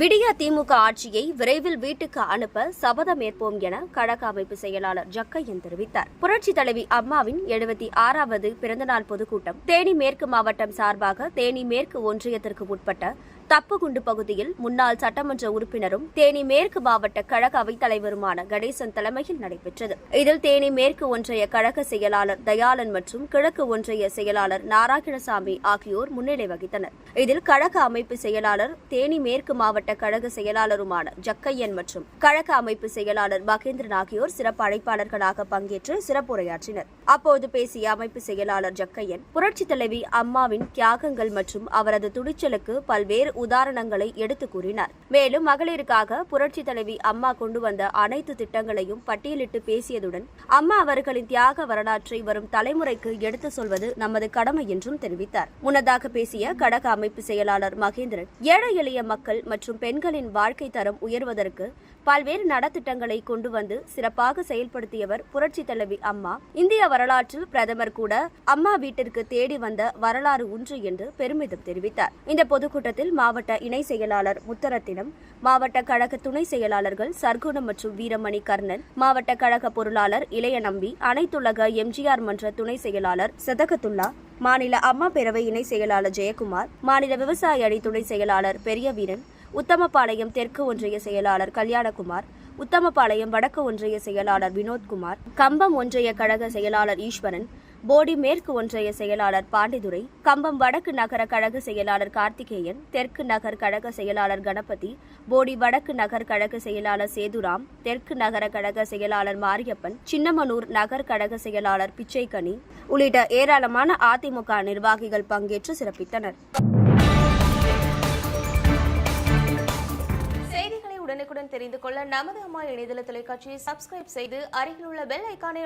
விடியா திமுக ஆட்சியை விரைவில் வீட்டுக்கு அனுப்ப சபதம் ஏற்போம் என கழக அமைப்பு செயலாளர் ஜக்கையன் தெரிவித்தார். புரட்சி தலைவி அம்மாவின் எழுபத்தி ஆறாவது பிறந்தநாள் பொதுக்கூட்டம் தேனி மேற்கு மாவட்டம் சார்பாக தேனி மேற்கு ஒன்றியத்திற்கு உட்பட்ட தப்புகுண்டு பகுதியில் முன்னாள் சட்டமன்ற உறுப்பினரும் தேனி மேற்கு மாவட்ட கழக அவைத்தலைவருமான கணேசன் தலைமையில் நடைபெற்றது. இதில் தேனி மேற்கு ஒன்றிய கழக செயலாளர் தயாளன் மற்றும் கிழக்கு ஒன்றிய செயலாளர் நாராயணசாமி ஆகியோர் முன்னிலை வகித்தனர். இதில் கழக அமைப்பு செயலாளர் தேனி மேற்கு மாவட்ட கழக செயலாளருமான ஜக்கையன் மற்றும் கழக அமைப்பு செயலாளர் மகேந்திரன் ஆகியோர் சிறப்பு அழைப்பாளர்களாக பங்கேற்று சிறப்புரையாற்றினர். அப்போது பேசிய அமைப்பு செயலாளர் ஜக்கையன் புரட்சித் தலைவி அம்மாவின் தியாகங்கள் மற்றும் அவரது துணிச்சலுக்கு பல்வேறு உதாரணங்களை எடுத்து கூறினார். மேலும் மகளிருக்காக புரட்சி தலைவி அம்மா கொண்டு வந்த அனைத்து திட்டங்களையும் பட்டியலிட்டு பேசியதுடன் அம்மா அவர்களின் தியாக வரலாற்றை வரும் தலைமுறைக்கு எடுத்து சொல்வது நமது கடமை என்றும் தெரிவித்தார். முன்னதாக பேசிய கடக அமைப்பு செயலாளர் மகேந்திரன் ஏழை எளிய மக்கள் மற்றும் பெண்களின் வாழ்க்கை தரம் உயர்வதற்கு பல்வேறு நலத்திட்டங்களை கொண்டு வந்து சிறப்பாக செயல்படுத்தியவர் புரட்சி தலைவி அம்மா. இந்திய வரலாற்றில் பிரதமர் கூட அம்மா வீட்டிற்கு தேடி வந்த வரலாறு ஒன்று என்று பெருமிதம் தெரிவித்தார். இந்த பொதுக்கூட்டத்தில் மாவட்ட இணை செயலாளர் முத்தரத்தினம் மாவட்ட கழக துணை செயலாளர்கள் சர்க்குணம் மற்றும் வீரமணி கர்ணன் மாவட்ட கழக பொருளாளர் இளையநம்பி அனைத்துலக எம்ஜிஆர் மன்ற துணை செயலாளர் சதகத்துல்லா மாநில அம்மா பேரவை இணை செயலாளர் ஜெயக்குமார் மாநில விவசாய அணி துணை செயலாளர் பெரியவீரன் உத்தமபாளையம் தெற்கு ஒன்றிய செயலாளர் கல்யாணகுமார் உத்தமபாளையம் வடக்கு ஒன்றிய செயலாளர் வினோத்குமார் கம்பம் ஒன்றிய கழக செயலாளர் ஈஸ்வரன் போடி மேற்கு ஒன்றிய செயலாளர் பாண்டிதுரை கம்பம் வடக்கு நகர கழக செயலாளர் கார்த்திகேயன் தெற்கு நகர் கழக செயலாளர் கணபதி போடி வடக்கு நகர் கழக செயலாளர் சேதுராம் தெற்கு நகர கழக செயலாளர் மாரியப்பன் சின்னமனூர் நகர் கழக செயலாளர் பிச்சைக்கனி உள்ளிட்ட ஏராளமான அதிமுக நிர்வாகிகள் பங்கேற்று சிறப்பித்தனர். செய்திகளை உடனுக்குடன் தெரிந்து கொள்ள நமது அம்மா இணையதள தொலைக்காட்சியை சப்ஸ்கிரைப் செய்து அருகில் உள்ள பெல் ஐக்கானை